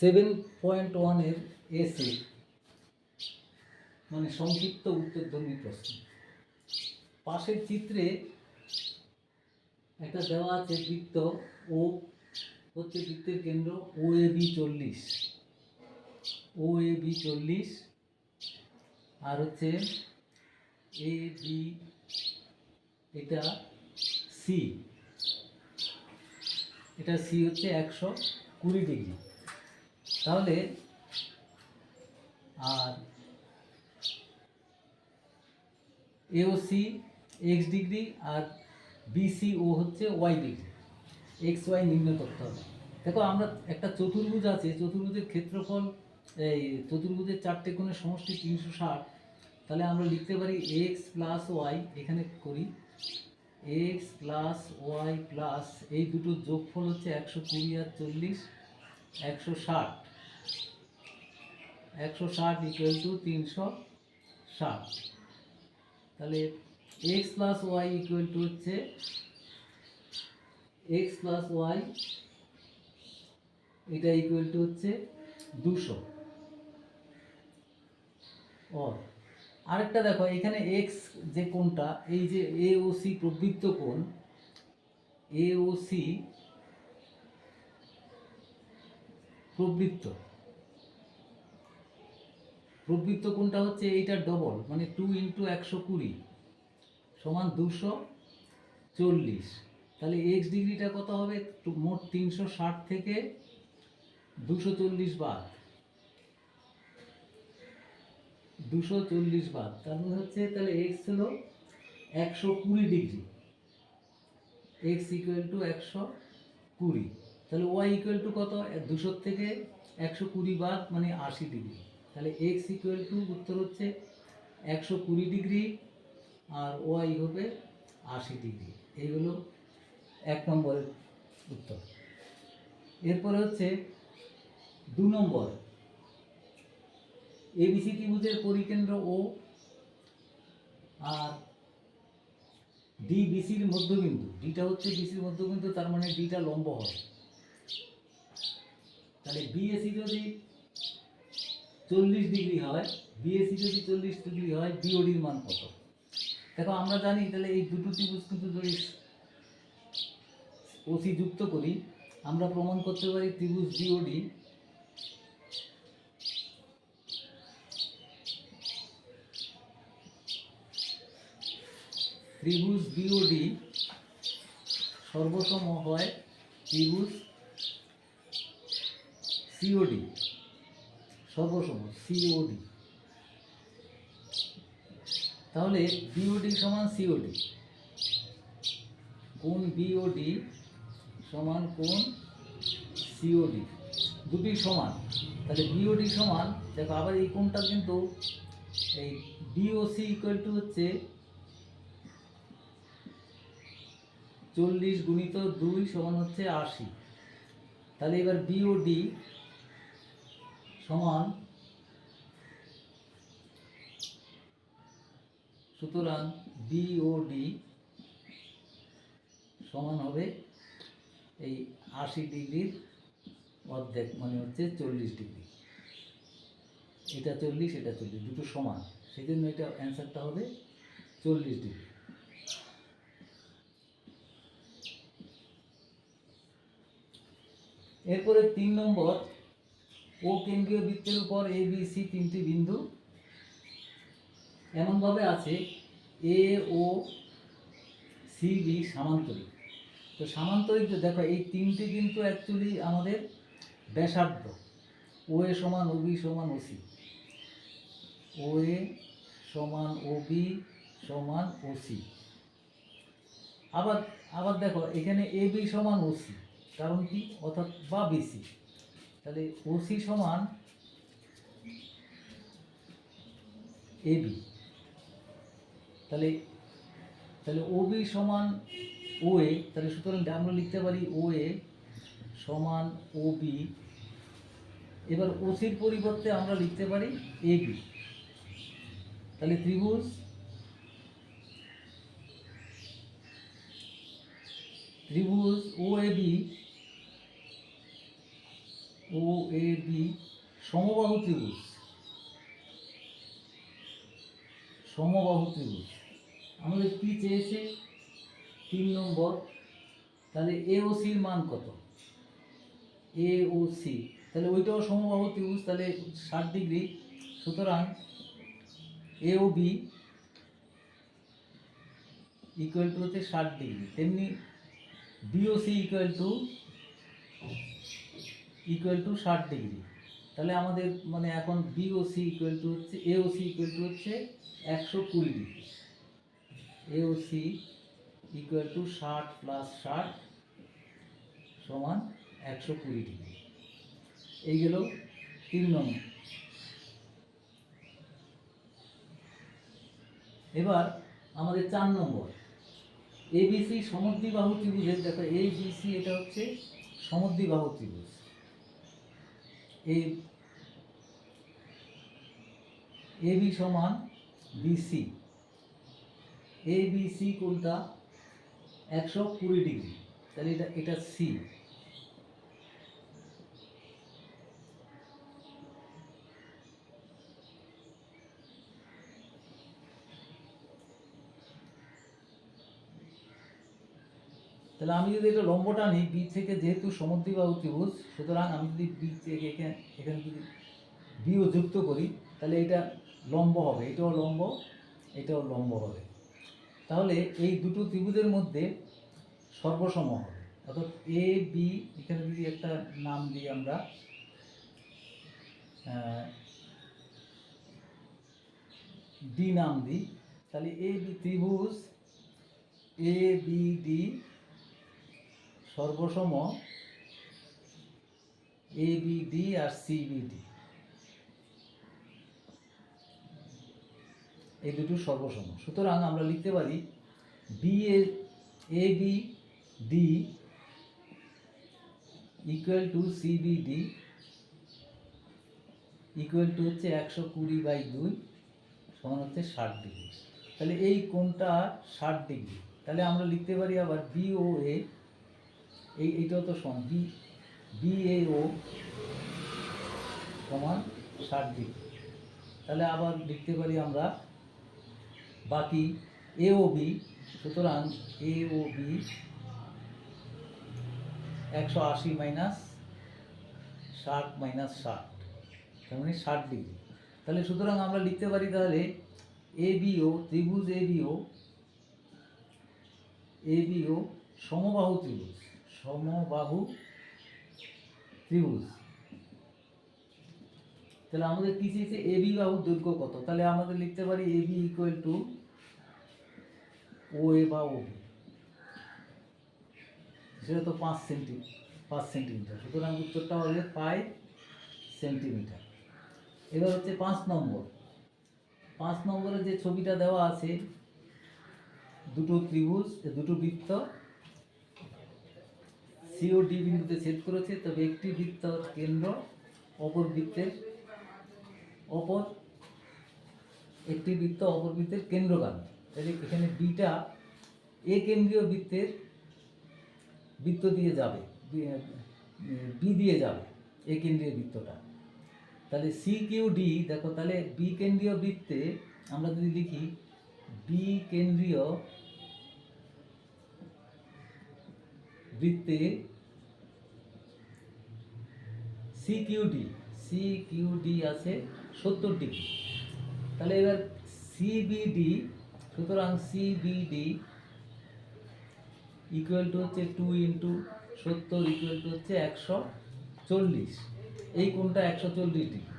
Seven point ওয়ানের এসে মানে সংক্ষিপ্ত উত্তরধর্মী প্রশ্ন। পাশের চিত্রে একটা দেওয়া আছে বৃত্ত ও হচ্ছে বৃত্তের কেন্দ্র ও এ বি চল্লিশ। ও এ বি চল্লিশ আর হচ্ছে এ বি এটা সি এটা সি হচ্ছে একশো কুড়ি ডিগ্রি। তাহলে আর এওসি এক্স ডিগ্রি আর বিসি ও হচ্ছে ওয়াই ডিগ্রি। এক্স ওয়াই নির্ণয় করতে হবে। দেখো, আমরা একটা চতুর্ভুজ আছে, চতুর্ভুজের ক্ষেত্রফল, এই চতুর্ভুজের চারটে কোণের সমষ্টি তিনশো ষাট। তাহলে আমরা লিখতে পারি এক্স প্লাস ওয়াই এখানে করি। এক্স প্লাস ওয়াই প্লাস এই দুটোর যোগফল হচ্ছে একশো কুড়ি আর চল্লিশ, একশো ষাট। একশো ষাট ইকুয়াল টু তিনশো ষাট। তাহলে X plus Y equal to হচ্ছে এক্স প্লাস ওয়াই এটা ইকুয়াল টু হচ্ছে দুশো। ও আরেকটা দেখো, এখানে এক্স যে কোণটা, এই যে এ ও সি প্রবৃত্ত কোণ এ ও সি প্রবৃত্ত। প্রবৃত্ত কোণটা হচ্ছে এইটা ডবল মানে টু ইন্টু একশো কুড়ি সমান দুশো চল্লিশ। তাহলে এক্স ডিগ্রিটা কত হবে? মোট তিনশো ষাট থেকে দুশো চল্লিশ বাদ। দুশো চল্লিশ বাদ। তার মানে হচ্ছে তাহলে এক্স হলো একশো কুড়ি ডিগ্রি। এক্স ইকুয়াল টু একশো কুড়ি। তাহলে ওয়াই ইকুয়াল টু কত? দুশোর থেকে একশো কুড়ি বাদ মানে আশি ডিগ্রি। তাহলে এক্স ইকুয়াল টু উত্তর হচ্ছে একশো কুড়ি ডিগ্রি আর ওয়াই হবে আশি ডিগ্রি এই হলো এক নম্বরের উত্তর। এরপরে হচ্ছে দু নম্বর। এবিসি ত্রিভুজের পরিকেন্দ্র ও আর ডি বিসির মধ্যবিন্দু। ডিটা হচ্ছে বিসির মধ্যবিন্দু, তার মানে ডিটা লম্ব হয় তাহলে বিএসি যদি চল্লিশ ডিগ্রি হয় বিএসি যদি চল্লিশ ডিগ্রি হয় বিওডির মান কত? দেখো, আমরা জানি তাহলে এই দুটো ত্রিভুজ কিন্তু যদি ওসি যুক্ত করি, আমরা প্রমাণ করতে পারি ত্রিভুজ বিওডি ত্রিভুজ বিওডি সর্বসম হয় ত্রিভুজ সিওডি সর্বসম সিওডি তাহলে বিওডি সমান সিওডি কোন বিওডি সমান কোন সিওডি দুটি সমান। তাহলে বিওডি সমান, দেখো আবার এই কোনটা কিন্তু এই ডিওসি ইকুয়াল টু হচ্ছে চল্লিশ গুণিত দুই সমান হচ্ছে আশি। তাহলে এবার বিওডি সমান। সুতরাং বিওডি সমান হবে এই আশি ডিগ্রির অর্ধেক মানে হচ্ছে চল্লিশ ডিগ্রি। এটা চল্লিশ এটা চল্লিশ, দুটো সমান। সেই জন্য এটা অ্যান্সারটা হবে চল্লিশ ডিগ্রি। এরপরে তিন নম্বর ও কেন্দ্রীয় বৃত্তের উপর এ বি সি তিনটি বিন্দু। এমনভাবে আছে এ ও সি বি সামান্তরিক। তো সামান্তরিক দেখো, এই তিনটি কিন্তু অ্যাকচুয়ালি আমাদের ব্যাসার্ধ। ও এ সমান ও বি সমান ও সি ও এ সমান ও বি সমান ও সি আবার আবার দেখো, এখানে এ বি সমান ও সি কারণ কি? অর্থাৎ বা বিসি তাহলে ওসি সমান এবি তাহলে তাহলে ওবি সমান ও এ, তাহলে সুতরাং আমরা লিখতে পারি ও এ সমান ও বি। এবার ওসির পরিবর্তে আমরা লিখতে পারি এ বি। তাহলে ত্রিভুজ ত্রিভুজ ও A B O A, B, সমবাহু ত্রিভুজ। সমবাহু ত্রিভুজ। আমাদের কি চেয়েছে? তিন নম্বর, তাহলে এ ও সির মান কত? এ ও সি তাহলে ওইটাও সমবাহু ত্রিভুজ, তাহলে ষাট ডিগ্রি। সুতরাং A O B equal to হচ্ছে ষাট ডিগ্রি। তেমনি B O C equal to equal to ষাট ডিগ্রি তাহলে আমাদের মানে এখন B O C equal to হচ্ছে A O C equal to হচ্ছে একশো কুড়ি ডিগ্রি এওসি ইকুয়াল টু ষাট প্লাস ষাট সমান একশো কুড়ি ডিগ্রি এই গেল তিন নম্বর। এবার আমাদের চার নম্বর। এবিসি সমদ্বিবাহু ত্রিভুজের, দেখো এই বিসি এটা হচ্ছে সমদ্বিবাহু ত্রিভুজ। এই বি সমান বিসি এ বি সি কোনটা? একশো কুড়ি ডিগ্রি। তাহলে এটা এটা সি তাহলে আমি যদি এটা লম্বটা নিই বি থেকে যেহেতু সমদ্বিবাহু ত্রিভুজ সুতরাং আমি যদি বি থেকে এখানে এখানে যদি বিও যুক্ত করি, তাহলে এটা লম্ব হবে, এটাও লম্ব এটাও লম্ব হবে। তাহলে এই দুটো ত্রিভুজের মধ্যে সর্বসম হবে। অর্থাৎ এ বি এখানে যদি একটা নাম দিই আমরা ডি নাম দিই, তাহলে এ বি ত্রিভুজ এ বি ডি সর্বসম এ ডি আর ডি এই দুটো সর্বসম। সুতরাং আমরা লিখতে পারি B A B D equal to D equal to হচ্ছে একশো কুড়ি বাই দুই সমান হচ্ছে ষাট ডিগ্রি। তাহলে এই কোণটা ষাট ডিগ্রি। তাহলে আমরা লিখতে পারি আবার বি ও এ এই, এইটাও তো সমান। বি বি এ ও সমান ষাট ডিগ্রি তাহলে আবার লিখতে পারি আমরা বাকি এ ও বি সুতরাং এ ও বি একশো আশি মাইনাস ষাট মাইনাস ষাট, তার মানে ষাট ডিগ্রি তাহলে সুতরাং আমরা লিখতে পারি তাহলে এ বিও ত্রিভুজ এ বিও এ বিও সমবাহু ত্রিভুজ। সমবাহু ত্রিভুজ। তাহলে আমাদের কি চেয়েছে এ বি বাহুর দৈর্ঘ্য কত? তাহলে আমাদের লিখতে পারি A B equal to O A বা ও সেটা তো পাঁচ সেন্টি, পাঁচ সেন্টিমিটার। সুতরাং উত্তরটা হবে ফাইভ সেন্টিমিটার এবার হচ্ছে পাঁচ নম্বর। পাঁচ নম্বরে যে ছবিটা দেওয়া আছে, দুটো ত্রিভুজ দুটো বৃত্ত সিও ডি বিন্দুতে ছেদ করেছে, তবে একটি বৃত্ত কেন্দ্র অপর বৃত্তের অপর একটি বৃত্ত অপর বৃত্তের কেন্দ্রগামী তাহলে এখানে বিটা এ কেন্দ্রীয় বৃত্তের বৃত্ত দিয়ে যাবে, বি দিয়ে যাবে এ কেন্দ্রীয় বৃত্তটা। তাহলে সি কিউ ডি দেখো তাহলে বি কেন্দ্রীয় বৃত্তে আমরা যদি লিখি বি কেন্দ্রীয় বৃত্তে C Q D C D আছে সত্তর ডিগ্রি। তাহলে এবার সিবিডি সুতরাং সিবিডি ইকুয়াল টু হচ্ছে টু ইন্টু সত্তর ইকুয়াল টু হচ্ছে একশো চল্লিশ। এই কোণটা একশো চল্লিশ ডিগ্রি।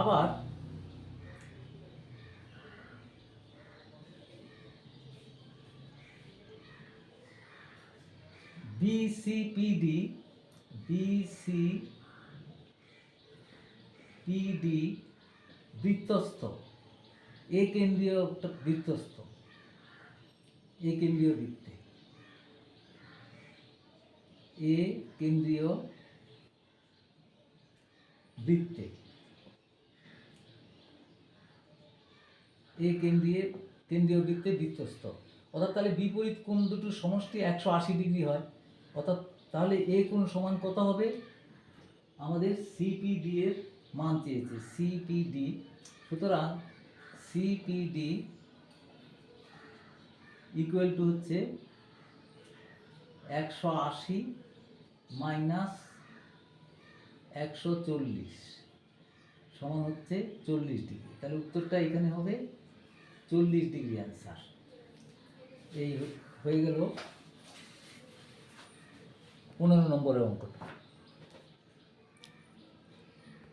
আবার বিসিপিডি বিসি পিডি বৃত্তস্থ। এ কেন্দ্রীয় একটা বৃত্তস্থ। এ কেন্দ্রীয় বৃত্তে। এ কেন্দ্রীয় বৃত্তে। এ কেন্দ্রীয় কেন্দ্রীয় বৃত্তে বৃত্তস্থ। অর্থাৎ তাহলে বিপরীত কোণ দুটোর সমষ্টি একশো আশি ডিগ্রি হয়? অর্থাৎ তাহলে এ কোণ সমান কত হবে? আমাদের সিপিডি এর মান চেয়েছে সিপিডি সুতরাং সিপিডি ইকুয়াল টু হচ্ছে একশো আশি মাইনাস একশো চল্লিশ সমান হচ্ছে চল্লিশ ডিগ্রি তাহলে উত্তরটা এখানে হবে চল্লিশ ডিগ্রি অ্যান্সার এই হয়ে গেল uno no nombora un